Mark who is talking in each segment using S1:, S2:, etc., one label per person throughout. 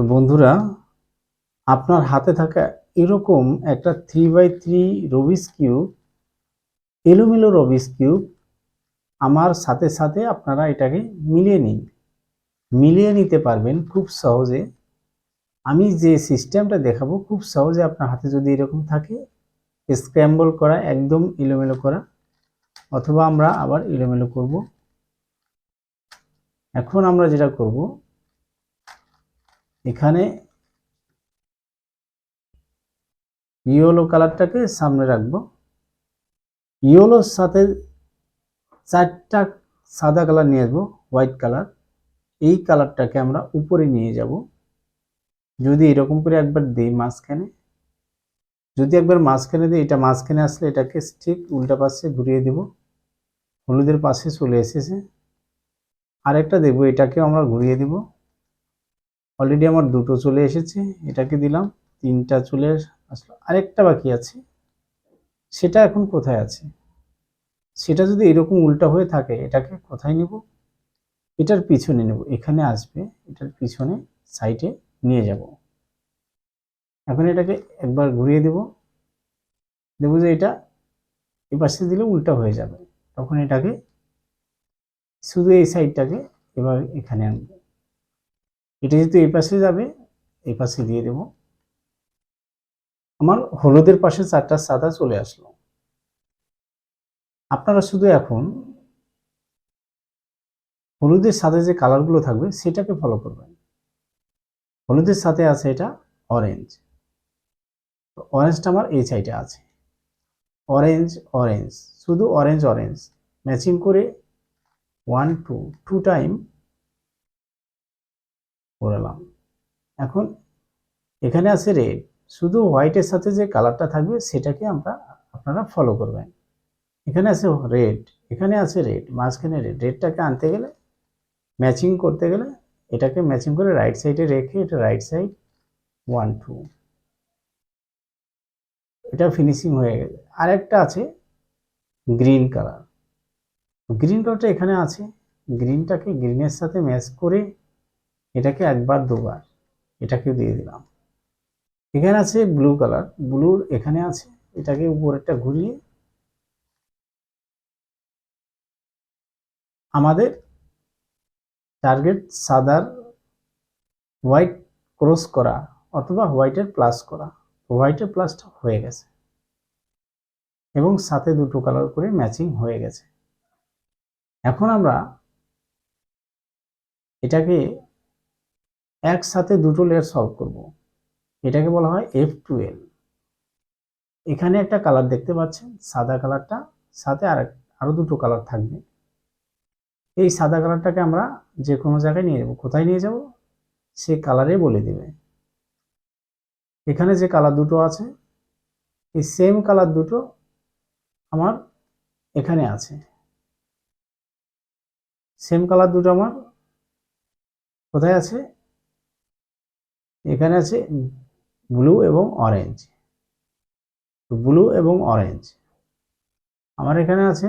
S1: তো বন্ধুরা, আপনার হাতে থাকা এরকম একটা three by three Rubik's cube এলোমেলো রবিস কিউব আমার সাথে সাথে আপনারা এটাকে মিলিয়ে নিন। মিলিয়ে নিতে পারবেন খুব সহজে। আমি যে সিস্টেমটা দেখাবো, খুব সহজে আপনার হাতে যদি এরকম থাকে স্ক্র্যাম্বল করা, একদম এলোমেলো করা, অথবা আমরা আবার এলোমেলো করব। এখন আমরা যেটা করব এখানে ইয়েলো কালারটাকে সামনে রাখব। ইয়েলোর সাথে চারটা সাদা কালার নিয়ে আসব, হোয়াইট কালার। এই কালারটাকে আমরা উপরে নিয়ে যাব। যদি এরকম করে একবার দিই মাঝখানে, যদি একবার মাঝখানে দিই, এটা মাঝখানে আসলে এটাকে ঠিক উল্টা পাশে ঘুরিয়ে দেব। হলুদের পাশে চলে এসেছে। আরেকটা দেবো, এটাকেও আমরা ঘুরিয়ে দেব। অলরেডি আমার দুটো চলে এসেছে, এটাকে দিলাম, তিনটা চলে আসলো। আরেকটা বাকি আছে, সেটা এখন কোথায় আছে? সেটা যদি এরকম উল্টা হয়ে থাকে, এটাকে কোথায় নেব? এটার পিছনে নেব, এখানে আসবে, এটার পিছনে সাইডে নিয়ে যাব। এখন এটাকে একবার ঘুরিয়ে দেব, দেবো যে এটা এ পাশে দিলে উল্টা হয়ে যাবে। তখন এটাকে শুধু এই সাইডটাকে এবার এখানে আনব। এটা যেহেতু এই পাশে যাবে, এই পাশে দিয়ে দেব। আমার হলুদের পাশে চারটা সাদা চলে আসলো। আপনারা শুধু এখন হলুদের সাথে যে কালারগুলো থাকবে, সেটাকে ফলো করবেন। হলুদের সাথে আছে এটা অরেঞ্জ অরেঞ্জটা আমার এই সাইডে আছে। অরেঞ্জ অরেঞ্জ শুধু অরেঞ্জ অরেঞ্জ ম্যাচিং করে ওয়ান টু টু টাইম করালাম এখন এখানে আছে রেড শুধু হোয়াইটের সাথে যে কালারটা থাকবে সেটাকে আমরা আপনারা ফলো করবেন। এখানে আছে রেড এখানে আছে রেড মাঝখানে রেড রেডটাকে আনতে গেলে ম্যাচিং করতে গেলে এটাকে ম্যাচিং করে রাইট সাইডে রেখে এটা রাইট সাইড ওয়ান টু এটা ফিনিশিং হয়ে গেছে। আরেকটা আছে গ্রিন কালার গ্রিন কালারটা এখানে আছে গ্রিনটাকে গ্রিনের সাথে ম্যাচ করে এটাকে একবার দুবার এটাকে দিয়ে দিলাম। এখানে আছে ব্লু কালার ব্লুর এখানে আছে, এটাকে উপরেরটা ঘুরিয়ে আমাদের টার্গেট সাদার হোয়াইট ক্রস করা অথবা হোয়াইটের প্লাস করা হোয়াইটের প্লাসটা হয়ে গেছে। এবং সাথে দুটো কালার করে ম্যাচিং হয়ে গেছে। এখন আমরা এটাকে একসাথে দুটো লেয়ার সলভ করব। এটাকে বলা হয় এফ টুয়েলভ এখানে একটা কালার দেখতে পাচ্ছেন, সাদা কালারটা সাথে আর আরও দুটো কালার থাকবে। এই সাদা কালারটাকে আমরা যে কোনো জায়গায় নিয়ে যাব। কোথায় নিয়ে যাব? সে কালারে বলে দিবে। এখানে যে কালার দুটো আছে, এই সেম কালার দুটো আমার এখানে আছে। সেম কালার দুটো আমার কোথায় আছে? এখানে আছে ব্লু এবং অরেঞ্জ ব্লু এবং অরেঞ্জ আমার এখানে আছে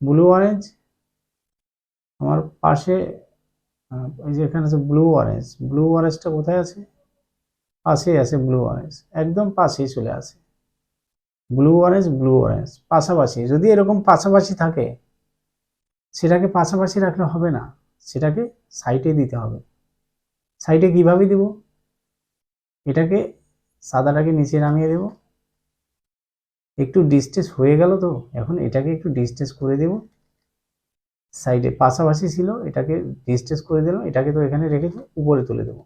S1: ব্লু অরেঞ্জ আমার পাশে এই যে এখানে আছে ব্লু অরেঞ্জ ব্লু অরেঞ্জটা কোথায় আছে? পাশেই আছে ব্লু অরেঞ্জ একদম পাশেই চলে আসে। ব্লু অরেঞ্জ ব্লু অরেঞ্জ পাশাপাশি, যদি এরকম পাশাপাশি থাকে, সেটাকে পাশাপাশি রাখলে হবে না। সেটাকে সাইডে দিতে হবে। সাইডে কীভাবে দিব? এটাকে সাদাটাকে নিচে নামিয়ে দেব। একটু ডিস্টেন্স হয়ে গেল তো, এখন এটাকে একটু ডিস্টেন্স করে দেব। সাইডে পাশাপাশি ছিল, এটাকে ডিস্টেন্স করে দিলাম, এটাকে তো এখানে রেখে উপরে তুলে দেবো।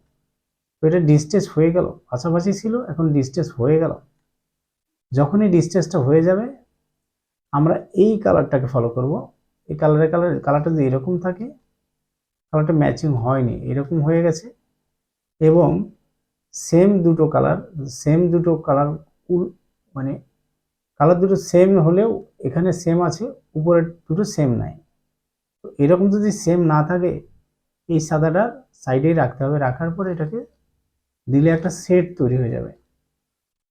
S1: তো এটা ডিস্টেন্স হয়ে গেল, পাশাপাশি ছিল, এখন ডিস্টেন্স হয়ে গেল। যখনই ডিস্টেন্সটা হয়ে যাবে, আমরা এই কালারটাকে ফলো করব। এই কালারের কালার, কালারটা যদি এরকম থাকে, কালারটা ম্যাচিং হয়নি, এরকম হয়ে গেছে এবং সেম দুটো কালার সেম দুটো কালার মানে কালার দুটো সেম হলেও এখানে সেম আছে, উপরের দুটো সেম নাই। তো এরকম যদি সেম না থাকে, এই সাদাটার সাইডেই রাখতে হবে, রাখার পর এটাকে দিলে একটা সেট তৈরি হয়ে যাবে।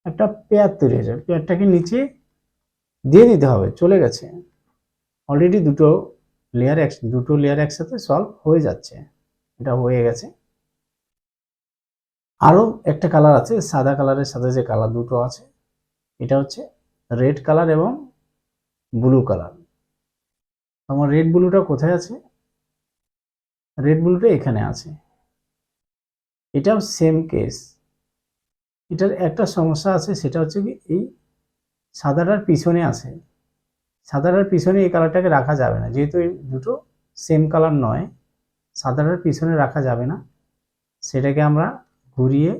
S1: একটা পেয়ার তৈরি হয়ে যাবে। পেয়ারটাকে নিচে দিয়ে দিতে হবে, চলে গেছে। অলরেডি দুটো লেয়ার এক, দুটো লেয়ার একসাথে সলভ হয়ে যাচ্ছে। এটা হয়ে গেছে। আরও একটা কালার আছে, সাদা কালারের সাথে যে কালার দুটো আছে, এটা হচ্ছে রেড কালার এবং ব্লু কালার আমার রেড ব্লুটা কোথায় আছে? রেড ব্লুটা এখানে আছে। এটাও সেম কেস এটার একটা সমস্যা আছে, সেটা হচ্ছে কি এই সাদাটার পিছনে আছে। সাদাটার পিছনে এই কালারটাকে রাখা যাবে না, যেহেতু এই দুটো সেম কালার নয়, সাদাটার পিছনে রাখা যাবে না। সেটাকে আমরা ঘুরিয়ে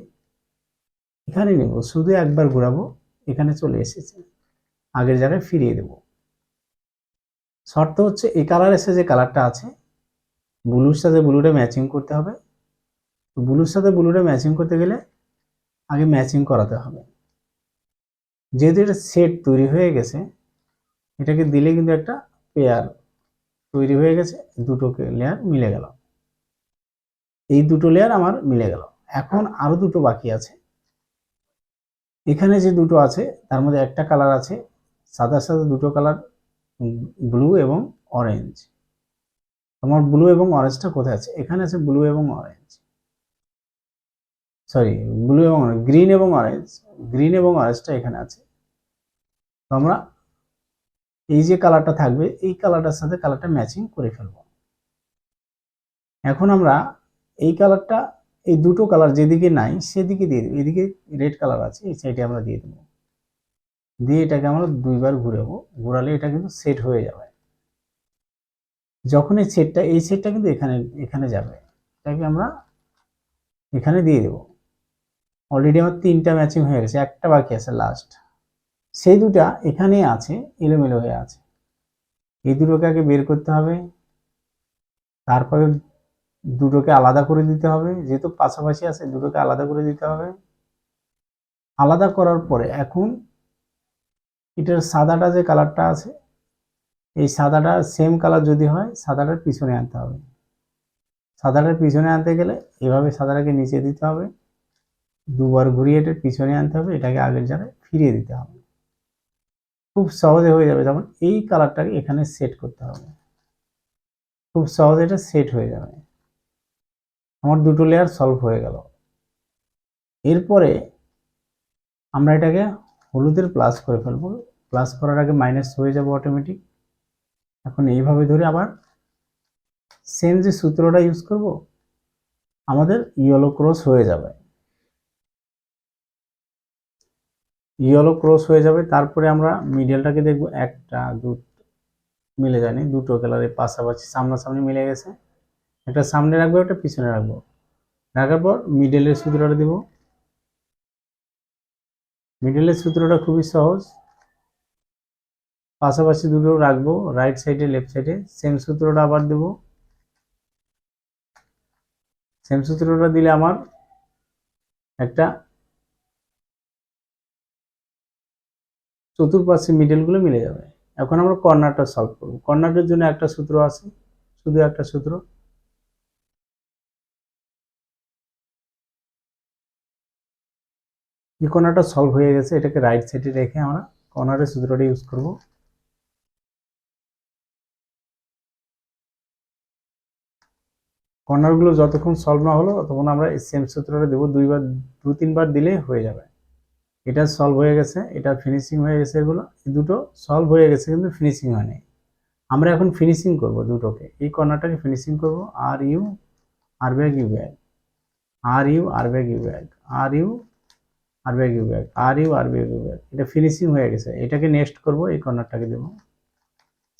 S1: এখানে নেব। শুধু একবার ঘোরাবো, এখানে চলে এসেছে। আগের জায়গায় ফিরিয়ে দেব। শর্ত হচ্ছে এই কালার এসে যে কালারটা আছে ব্লুর সাথে ব্লুটা ম্যাচিং করতে হবে। ব্লুর সাথে ব্লুটা ম্যাচিং করতে গেলে আগে ম্যাচিং করাতে হবে। যেহেতু এটা সেট তৈরি হয়ে গেছে, এটাকে দিলে কিন্তু একটা পেয়ার তৈরি হয়ে গেছে দুটো লেয়ার মিলে গেল। এই দুটো লেয়ার আমার মিলে গেল। এখন আরও দুটো বাকি আছে। এখানে যে দুটো আছে, তার মধ্যে একটা কালার আছে, সাদার সাদা দুটো কালার ব্লু এবং অরেঞ্জ তোমার ব্লু এবং অরেঞ্জটা কোথায় আছে? এখানে আছে ব্লু এবং অরেঞ্জ সরি ব্লু এবং গ্রিন এবং অরেঞ্জ গ্রিন এবং অরেঞ্জটা এখানে আছে। তো আমরা এই যে কালারটা থাকবে, এই কালারটার সাথে কালারটা ম্যাচিং করে ফেলব। এখন আমরা এই কালারটা এই দুটো কালার যেদিকে নাই, সেদিকে দিয়ে দেবো। এদিকে রেড কালার আছে, এই সাইডে আমরা দিয়ে দেবো। দিয়ে এটাকে আমরা দুইবার ঘুরাবো। ঘোরালে এটা কিন্তু সেট হয়ে যাবে। যখন এই সেটটা এই সেটটা কিন্তু এখানে এখানে যাবে। এটাকে আমরা এখানে দিয়ে দেবো। অলরেডি আমার তিনটা ম্যাচিং হয়ে গেছে, একটা বাকি আছে লাস্ট সেই দুটা এখানেই আছে, এলোমেলো হয়ে আছে। এই দুটোকে আগে বের করতে হবে। তারপরে দুটোকে আলাদা করে দিতে হবে, যেহেতু পাশাপাশি আছে, দুটোকে আলাদা করে দিতে হবে। আলাদা করার পরে এখন এটার সাদাটা যে কালারটা আছে, এই সাদাটা সেম কালার যদি হয়, সাদাটার পিছনে আনতে হবে। সাদাটার পিছনে আনতে গেলে এভাবে সাদাটাকে নিচে দিতে হবে। দুবার ঘুরিয়ে এটার পিছনে আনতে হবে, এটাকে আগের জায়গায় ফিরিয়ে দিতে হবে। খুব সহজে হয়ে যাবে, যেমন এই কালারটাকে এখানে সেট করতে হবে। খুব সহজে এটা সেট হয়ে যাবে। আমার দুটো লেয়ার সলভ হয়ে গেল। এরপরে আমরা এটাকে হলুদের প্লাস করে ফেলব। প্লাস করার আগে মাইনাস হয়ে যাবে অটোমেটিক এখন এইভাবে ধরে আবার সেম যে সূত্রটা ইউজ করব, আমাদের ইয়েলো ক্রস হয়ে যাবে। ইয়েলো ক্রস হয়ে যাবে, তারপরে আমরা মিডিয়ালটাকে দেখব, একটা, দুটো, মিলে যায়নি, দুটো কালারের পাশাপাশি, সামনাসামনি মিলে গেছে। একটা সামনে রাখব একটা পিছনে রাখব। রাখার পর মিডলের সূত্রটা দেব। মিডলের সূত্রটা খুবই সহজ। পাশাপাশি দুটো রাখব রাইট সাইডে লেফট সাইডে সেম সূত্রটা আবার দেব। সেম সূত্রটা দিলে আমার একটা চতুর্পাশে মিডলগুলো মিলে যাবে। এখন আমরা কর্নারটা সলভ করব। কর্নারের জন্য একটা সূত্র আছে, শুধু একটা সূত্র। এই কর্নারটা সলভ হয়ে গেছে, এটাকে রাইট সাইডে রেখে আমরা কর্নারের সূত্রটা ইউজ করব। কর্নারগুলো যতক্ষণ সলভ না হলো, ততক্ষণ আমরা সেম সূত্রটা দেবো দুইবার, দু, তিনবার দিলে হয়ে যাবে। এটা সলভ হয়ে গেছে, এটা ফিনিশিং হয়ে গেছে এগুলো। এই দুটো সলভ হয়ে গেছে কিন্তু ফিনিশিং হয়নি। আমরা এখন ফিনিশিং করব দুটোকে। এই কর্নারটাকে ফিনিশিং করব। R U R back U back R U R back U back R U R back U back R U R back back এটা ফিনিশিং হয়ে গেছে। এটাকে নেক্সট করব, এই কর্নারটাকে দেব।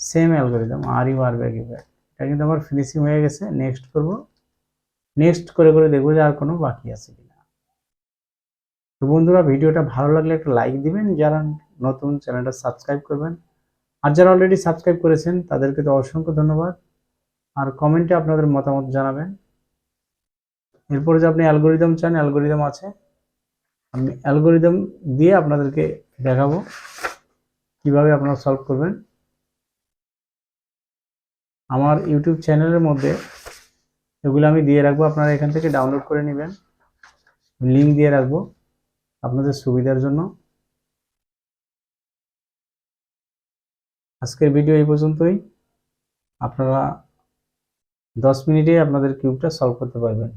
S1: Same algorithm R U R back U back এটা কিন্তু আমার ফিনিশিং হয়ে গেছে নেক্সট করব। নেক্সট করে করে দেখব যে আর কোনো বাকি আছে কিনা। তো বন্ধুরা, ভিডিওটা ভালো লাগলে একটা লাইক দিবেন। যারা নতুন, চ্যানেলটা সাবস্ক্রাইব করবেন। আর যারা অলরেডি সাবস্ক্রাইব করেছেন, তাদেরকে তো অসংখ্য ধন্যবাদ। আর কমেন্টে আপনাদের মতামত জানাবেন। এরপরে যে আপনি অ্যালগোরিদম চান অ্যালগোরিদম আছে। আমি অ্যালগোরিদম দিয়ে আপনাদেরকে দেখাবো কীভাবে আপনারা সলভ করবেন। আমার ইউটিউব চ্যানেলের মধ্যে এগুলো আমি দিয়ে রাখব, আপনারা এখান থেকে ডাউনলোড করে নেবেন। লিঙ্ক দিয়ে রাখব আপনাদের সুবিধার জন্য। আজকের ভিডিও এই পর্যন্তই। আপনারা দশ মিনিটে আপনাদের কিউবটা সলভ করতে পারবেন।